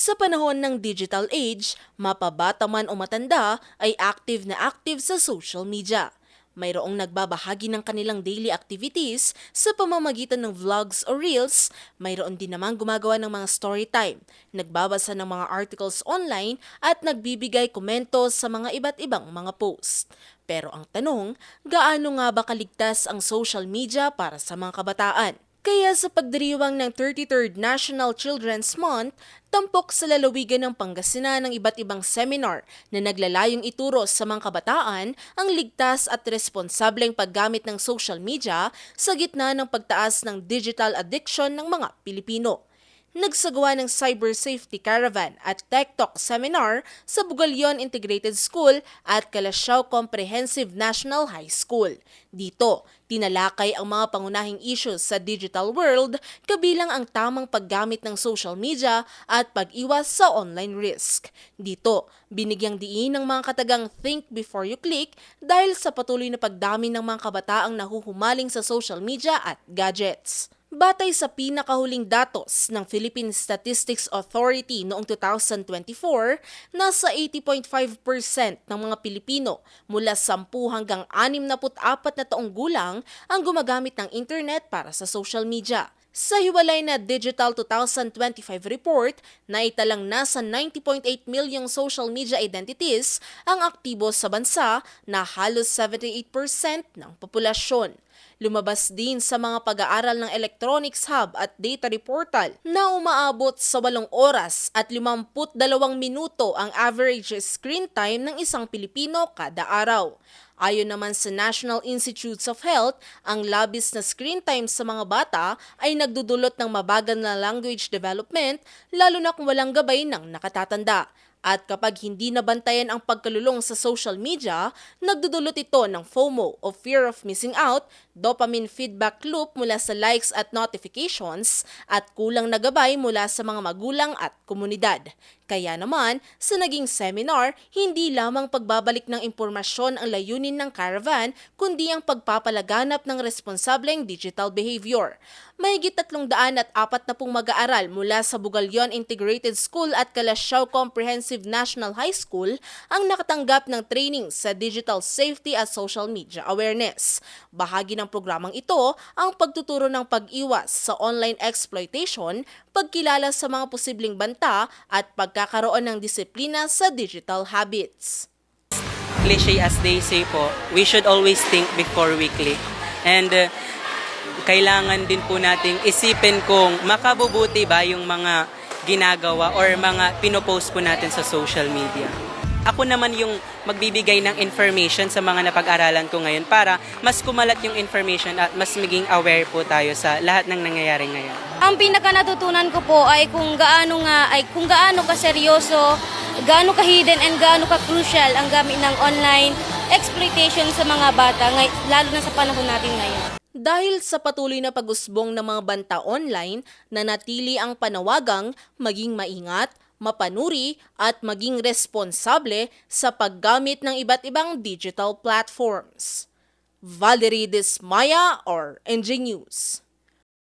Sa panahon ng digital age, mapabata man o matanda ay active na active sa social media. Mayroong nagbabahagi ng kanilang daily activities sa pamamagitan ng vlogs o reels, mayroon din namang gumagawa ng mga story time, nagbabasa ng mga articles online at nagbibigay komento sa mga iba't ibang mga post. Pero ang tanong, gaano nga ba kaligtas ang social media para sa mga kabataan? Kaya sa pagdiriwang ng 33rd National Children's Month, tampok sa lalawigan ng Pangasinan ng iba't ibang seminar na naglalayong ituro sa mga kabataan ang ligtas at responsableng paggamit ng social media sa gitna ng pagtaas ng digital addiction ng mga Pilipino nagsagawa ng Cyber Safety Caravan at Tech Talk Seminar sa Bugalyon Integrated School at Kalasyaw Comprehensive National High School. Dito, tinalakay ang mga pangunahing issues sa digital world kabilang ang tamang paggamit ng social media at pag-iwas sa online risk. Dito, binigyang diin ng mga katagang think before you click dahil sa patuloy na pagdami ng mga kabataang nahuhumaling sa social media at gadgets. Batay sa pinakahuling datos ng Philippine Statistics Authority noong 2024, nasa 80.5% ng mga Pilipino mula 10 hanggang 64 na taong gulang ang gumagamit ng internet para sa social media. Sa hiwalay na Digital 2025 report, naitalang nasa 90.8 milyong social media identities ang aktibo sa bansa na halos 78% ng populasyon. Lumabas din sa mga pag-aaral ng Electronics Hub at Data Reportal na umaabot sa 8 oras at 52 minuto ang average screen time ng isang Pilipino kada araw. Ayon naman sa National Institutes of Health, ang labis na screen time sa mga bata ay nagdudulot ng mabagal na language development lalo na kung walang gabay ng nakatatanda. At kapag hindi nabantayan ang pagkalulong sa social media, nagdudulot ito ng FOMO o fear of missing out, dopamine feedback loop mula sa likes at notifications, at kulang na gabay mula sa mga magulang at komunidad. Kaya naman, sa naging seminar, hindi lamang pagbabalik ng impormasyon ang layunin ng caravan, kundi ang pagpapalaganap ng responsableng digital behavior. Apat na pong mag-aaral mula sa Bugalyon Integrated School at Kalasyaw Comprehensive National High School ang nakatanggap ng training sa digital safety at social media awareness. Bahagi ng programang ito ang pagtuturo ng pag-iwas sa online exploitation, pagkilala sa mga posibleng banta at pagkakaroon ng disiplina sa digital habits. cliche as they say po, we should always think before we click. And uh, kailangan din po nating isipin kung makabubuti ba yung mga ginagawa or mga pinopost po natin sa social media. Ako naman yung magbibigay ng information sa mga napag-aralan ko ngayon para mas kumalat yung information at mas maging aware po tayo sa lahat ng nangyayari ngayon. Ang pinaka natutunan ko po ay kung gaano nga ay kung gaano ka seryoso, gaano ka hidden and gaano ka crucial ang gamit ng online exploitation sa mga bata, lalo na sa panahon natin ngayon. Dahil sa patuloy na pag-usbong ng mga banta online, nanatili ang panawagang maging maingat, mapanuri at maging responsable sa paggamit ng iba't ibang digital platforms. Valerie Desmaya or NG News.